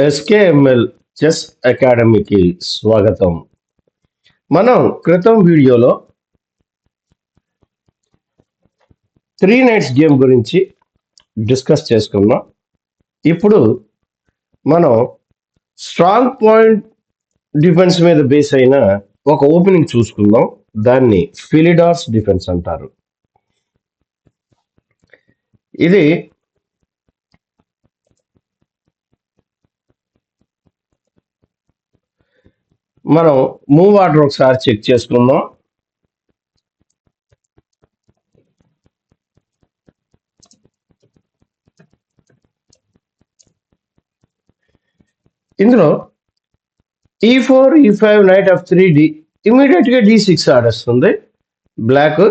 SKML chess అకాడమీకి స్వాగతం. మనం క్రితం వీడియోలో త్రీ నైట్స్ గేమ్ గురించి డిస్కస్ చేసుకున్నాం. ఇప్పుడు మనం స్ట్రాంగ్ పాయింట్ డిఫెన్స్ మీద బేస్ అయిన ఒక ఓపెనింగ్ చూసుకుందాం. దాన్ని ఫిలిడార్స్ డిఫెన్స్ అంటారు. ఇది మనం మూవ్ ఆర్డర్ ఒకసారి చెక్ చేసుకుందాం. ఇందులో e four e five knight f three d ఇమీడియట్గా డి సిక్స్ ఆడేస్తుంది బ్లాక్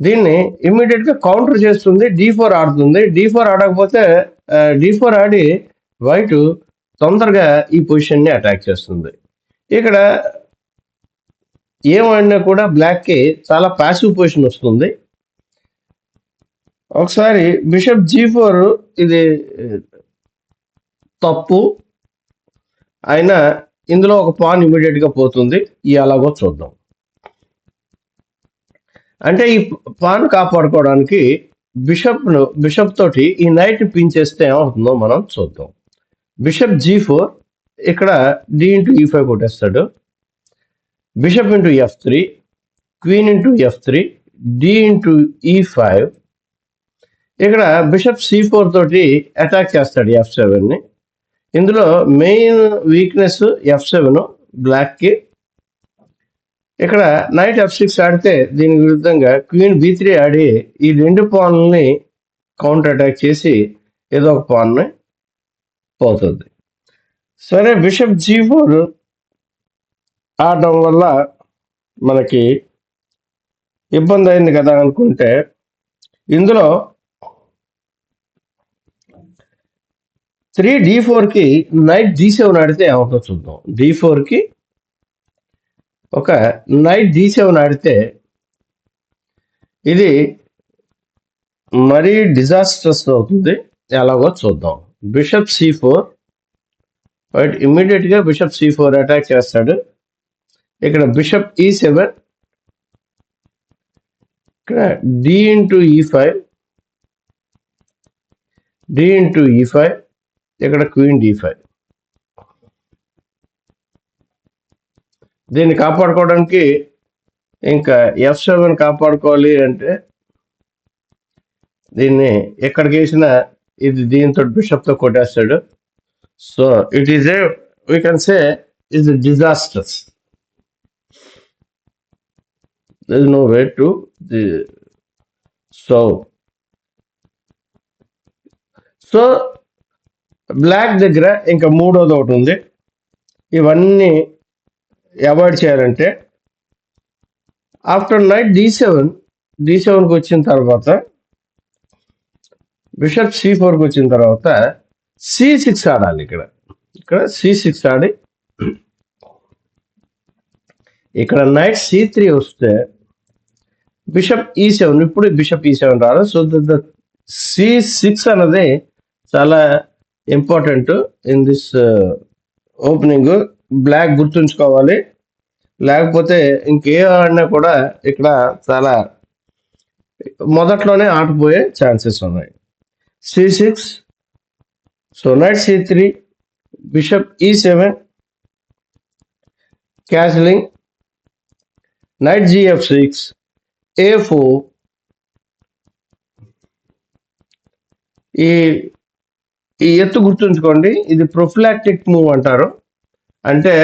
దీన్ని ఇమీడియట్గా కౌంటర్ చేస్తుంది డి ఫోర్ ఆడుతుంది. డి ఫోర్ ఆడకపోతే డి ఫోర్ ఆడి వైట్ తొందరగా ఈ పొజిషన్ని అటాక్ చేస్తుంది. ఇక్కడ ఏమైనా కూడా బ్లాక్కి చాలా ప్యాసివ్ పొజిషన్ వస్తుంది. ఒకసారి బిషప్ జీ ఫోర్ ఇది తప్పు. అయినా ఇందులో ఒక పాన్ ఇమీడియట్గా పోతుంది. ఈ అలాగో చూద్దాం. అంటే ఈ పాన్ కాపాడుకోవడానికి బిషప్ను బిషప్ తోటి ఈ నైట్ పిన్ చేస్తే ఏమవుతుందో మనం చూద్దాం. బిషప్ జీ ఫోర్ ఇక్కడ డి ఇంటూ ఈ five కొట్టేస్తాడు. Bishop into F three queen into F three D into E five ఇక్కడ బిషప్ సి ఫోర్ తోటి అటాక్ చేస్తాడు ఎఫ్ సెవెన్ని ఇందులో మెయిన్ వీక్నెస్ ఎఫ్ సెవెన్ బ్లాక్కి ఇక్కడ నైట్ ఎఫ్ సిక్స్ ఆడితే దీని విరుద్ధంగా క్వీన్ బి త్రీ ఆడి ఈ రెండు పాన్లని కౌంటర్ అటాక్ చేసి ఏదో ఒక పాన్ని పోతుంది. సరే బిషప్ జీ ఫోర్ ఆడడం వల్ల మనకి ఇబ్బంది అయింది కదా అనుకుంటే ఇందులో త్రీ డి ఫోర్కి నైట్ డి సెవెన్ ఆడితే ఏమవుతుందో చూద్దాం. డి ఫోర్కి ఒక నైట్ డి సెవెన్ ఆడితే ఇది మరీ డిజాస్టర్స్ అవుతుంది. ఎలాగో చూద్దాం. బిషప్ సి ఫోర్ బట్ ఇమ్మీడియట్గా బిషప్ సి ఫోర్ అటాక్ చేస్తాడు. ఇక్కడ బిషప్ ఈ సెవెన్ ఇక్కడ d into e five d into e five ఇక్కడ క్వీన్ డి ఫైవ్ దీన్ని కాపాడుకోవడానికి ఇంకా ఎఫ్ సెవెన్ కాపాడుకోవాలి అంటే దీన్ని ఎక్కడికి వేసినా ఇది దీంతో బిషప్తో కొట్టేస్తాడు. So it is can say, is a is There is no way to the so so black దగ్గర ఇంకా మూడోది ఒకటి ఉంది. ఇవన్నీ అవాయిడ్ చేయాలంటే after knight d seven d సెవెన్కి వచ్చిన తర్వాత బిషప్ సి ఫోర్కి వచ్చిన తర్వాత సి సిక్స్ ఆడాలి ఇక్కడ. ఇక్కడ సి సిక్స్ ఆడి ఇక్కడ నైట్ సి త్రీ వస్తే బిషప్ ఈ సెవెన్ ఇప్పుడు బిషప్ ఈ సెవెన్ రాదు సో ద సి సిక్స్ అన్నది చాలా important in this opening black గుర్తుంచుకోవాలి. లేకపోతే ఇంకే ఆడినా కూడా ఇక్కడ చాలా మొదట్లోనే ఆటపోయే ఛాన్సెస్ ఉన్నాయి. C six so knight c three bishop e seven castling knight g f six a four e ఈ ఎత్తు గుర్తుంచుకోండి. ఇది ప్రొఫిలాక్టిక్ మూవ్ అంటారు. అంటే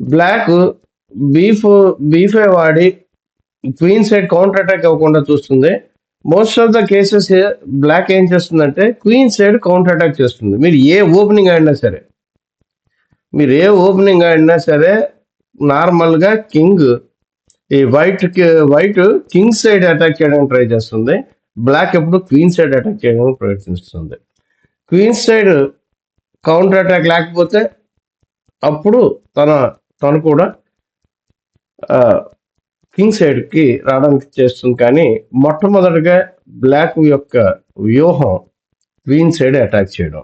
black b four b five వాడి క్వీన్ సైడ్ కౌంటర్ అటాక్ అవ్వకుండా చూస్తుంది. Most of the cases black ఏం చేస్తుందంటే క్వీన్ సైడ్ కౌంటర్ అటాక్ చేస్తుంది. మీరు ఏ ఓపెనింగ్ ఆడినా సరే. మీరు ఏ ఓపెనింగ్ ఆడినా సరే నార్మల్గా కింగ్ ఈ white white king side attack చేయడానికి ట్రై చేస్తుంది. బ్లాక్ ఎప్పుడు క్వీన్ సైడ్ అటాక్ చేయడానికి ప్రయత్నిస్తుంది. క్వీన్ సైడ్ కౌంటర్ అటాక్ లేకపోతే అప్పుడు తన తను కూడా కింగ్ సైడ్కి రావడానికి చేస్తుంది కానీ మొట్టమొదటిగా బ్లాక్ యొక్క వ్యూహం క్వీన్ సైడ్ అటాక్ చేయడం.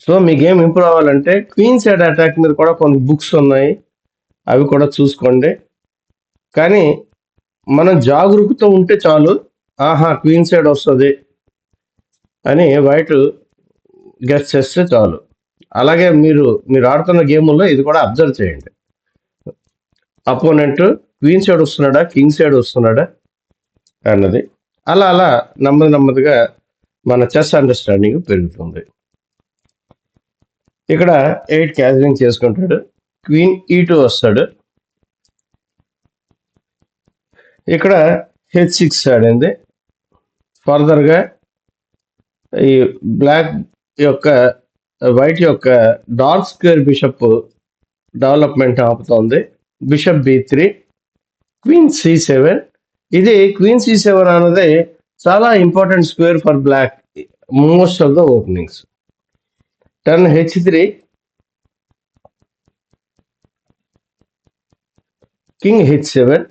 సో మీ గేమ్ ఇంప్రూవ్ అవ్వాలంటే క్వీన్ సైడ్ అటాక్ మీద కూడా కొన్ని బుక్స్ ఉన్నాయి. అవి కూడా చూసుకోండి. కానీ మనం జాగరూకత ఉంటే చాలు. ఆహా క్వీన్ సైడ్ వస్తుంది అని వైట్ గెస్ట్ చేస్తే చాలు. అలాగే మీరు మీరు ఆడుతున్న గేముల్లో ఇది కూడా అబ్జర్వ్ చేయండి. అపోనెంట్ క్వీన్ సైడ్ వస్తున్నాడా కింగ్ సైడ్ వస్తున్నాడా అన్నది. అలా అలా నెమ్మది నెమ్మదిగా మన చెస్ అండర్స్టాండింగ్ పెరుగుతుంది. ఇక్కడ ఎయిట్ క్యాజరింగ్ చేసుకుంటాడు. క్వీన్ ఈ టూ వస్తాడు. ఇక్కడ హెచ్ సిక్స్ ఆడింది. ఫర్దర్గా ఈ బ్లాక్ యొక్క వైట్ యొక్క dark square bishop development ఆపుతోంది. Bishop b three queen c seven ఇది క్వీన్ సి సెవెన్ అన్నది చాలా important square for black most of the openings turn h three king h seven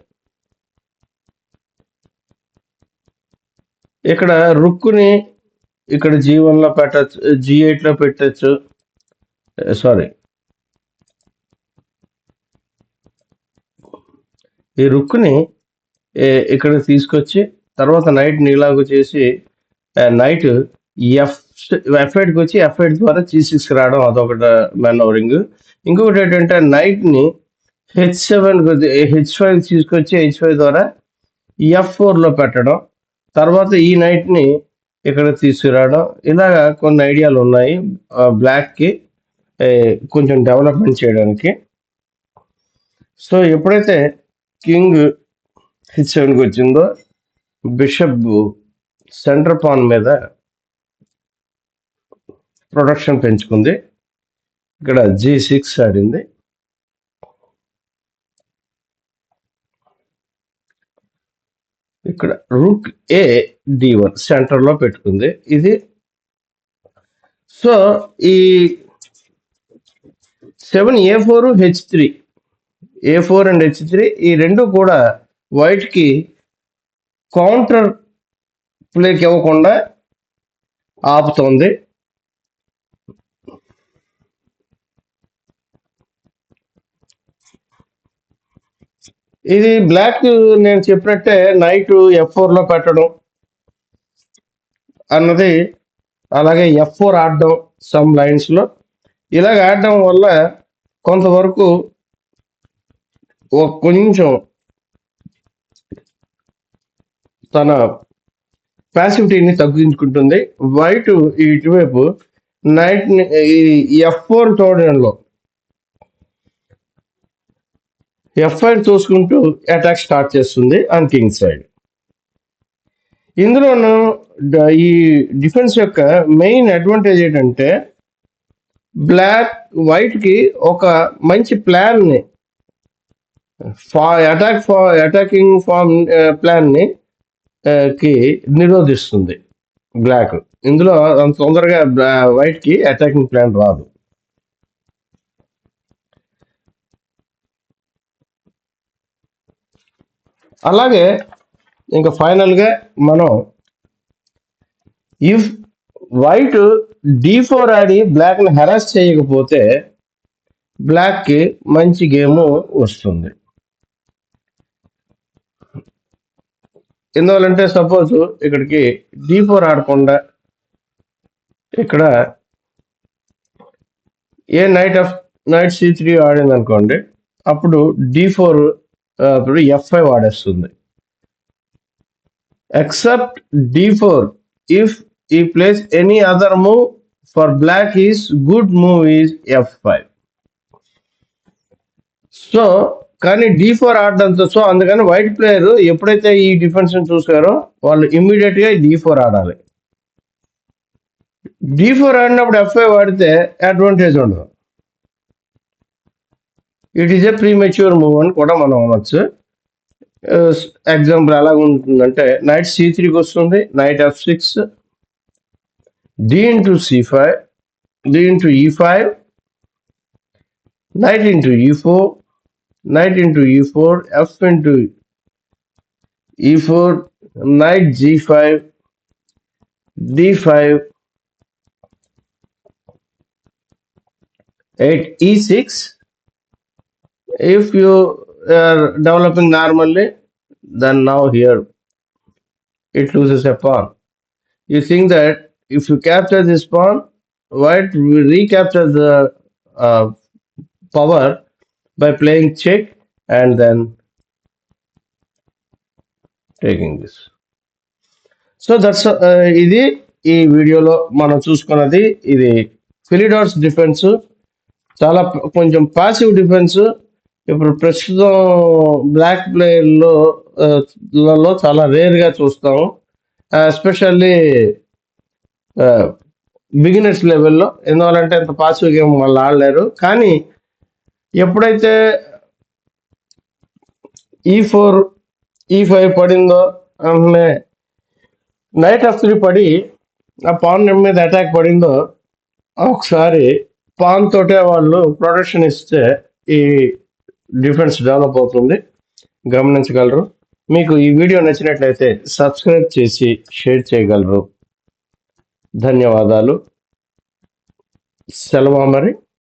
ఇక్కడ రుక్కుని ఇక్కడ జీ వన్లో పెట్టచ్చు జీ ఎయిట్లో పెట్టచ్చు. Uh, సారీ ఈ రుక్కుని ఇక్కడ తీసుకొచ్చి తర్వాత నైట్ నీలాగు చేసి నైట్ ఎఫ్ ఎఫ్ ఎయిట్కి వచ్చి ఎఫ్ ఎయిట్ ద్వారా జీ సిక్స్కి రావడం అదొకటి మెనవరింగ్ ఇంకొకటి ఏంటంటే నైట్ని హెచ్ సెవెన్ హెచ్ ఫైవ్ తీసుకొచ్చి హెచ్ ఫైవ్ ద్వారా ఎఫ్ ఫోర్లో పెట్టడం. తర్వాత ఈ నైట్ని ఇక్కడ తీసుకురావడం. ఇలాగా కొన్ని ఐడియాలు ఉన్నాయి. బ్లాక్కి కొంచెం డెవలప్మెంట్ చేయడానికి. సో ఎప్పుడైతే కింగ్ హెచ్ సెవెన్కి వచ్చిందో బిషప్ సెంటర్ పాన్ మీద ప్రొడక్షన్ పెంచుకుంది. ఇక్కడ జీ సిక్స్ ఆడింది. ఇక్కడ రూక్ ఏ డి వన్ సెంటర్లో పెట్టుకుంది. ఇది so e seven a four h three a four and h three ఈ రెండు కూడా వైట్కి కౌంటర్ ప్లేకి ఇవ్వకుండా ఆపుతోంది. ఇది బ్లాక్ నేను చెప్పినట్టే నైట్ ఎఫ్లో పెట్టడం అన్నది అలాగే ఎఫ్ ఫోర్ ఆడడం సమ్ లైన్స్లో ఇలాగ ఆడడం వల్ల కొంతవరకు ఒక కొంచెం తన ప్యాసివిటీని తగ్గించుకుంటుంది. వైట్ ఇటువైపు నైట్ ఈ ఎఫ్ ఫోర్ చూడడంలో ఎఫ్ చూసుకుంటూ అటాక్ స్టార్ట్ చేస్తుంది ఆన్ కింగ్ సైడ్ ఇందులోను ఈ డిఫెన్స్ యొక్క మెయిన్ అడ్వాంటేజ్ ఏంటంటే బ్లాక్ వైట్కి ఒక మంచి ప్లాన్ని ఫా అటాక్ ఫా అటాకింగ్ ఫార్మ్ ప్లాన్ని కి నిరోధిస్తుంది బ్లాక్ ఇందులో అంత తొందరగా వైట్కి అటాకింగ్ ప్లాన్ రాదు. అలాగే ఇంకా ఫైనల్గా మనం ఇఫ్ వైట్ డీ ఫోర్ ఆడి బ్లాక్ని హెరాస్ చేయకపోతే బ్లాక్కి మంచి గేమ్ వస్తుంది. ఎందువల్లంటే సపోజ్ ఇక్కడికి డీ ఫోర్ ఆడకుండా ఇక్కడ a knight f knight c three ఆడింది అనుకోండి అప్పుడు డి ఫోర్ అప్పుడు f five except d four if he plays any other move for black is good move is f five so కానీ d four ఆడడంతో so అందుకని white player ఎప్పుడైతే ఈ defence చూసారో వాళ్ళు ఇమ్మీడియట్గా డి ఫోర్ ఆడాలి. డి ఫోర్ ఆడినప్పుడు ఎఫ్ఐ వాడితే అడ్వాంటేజ్ ఉండదు. It is a pre mature move కూడా మనం అనొచ్చు. ఎగ్జాంపుల్ ఎలా ఉంటుందంటే నైట్ సి త్రీకి వస్తుంది knight f six d into c five d into e five knight into e four knight into e4, f into e4, knight g5, d5, 8 e6 if you are developing normally then now here it loses a pawn you think that if you capture this pawn white will recapture the uh, power by playing check and then taking this so that's ఇది ఈ వీడియోలో మనం చూసుకున్నది ఇది ఫిలిడార్స్ defence చాలా ప- కొంచెం passive defence ఇప్పుడు ప్రస్తుతం బ్లాక్ ప్లేయర్లో లలో చాలా రేర్గా చూస్తాము. ఎస్పెషల్లీ బిగినర్స్ లెవెల్లో. ఎందువల్లంటే అంత పాసివ్ గేమ్ వాళ్ళు ఆడలేరు. కానీ ఎప్పుడైతే ఈ ఫోర్ ఈ ఫైవ్ పడిందో అంటే నైట్ ఆఫ్ త్రీ పడి ఆ పాన్ మీద అటాక్ పడిందో ఒకసారి పాన్ తోటే వాళ్ళు ప్రొటెక్షన్ ఇస్తే ఈ డిఫరెన్స్ డెవలప్ అవుతుంది. గమనించగలరు. మీకు ఈ వీడియో నచ్చినట్లయితే సబ్స్క్రైబ్ చేసి షేర్ చేయగలరు. ధన్యవాదాలు. సెలవు మరి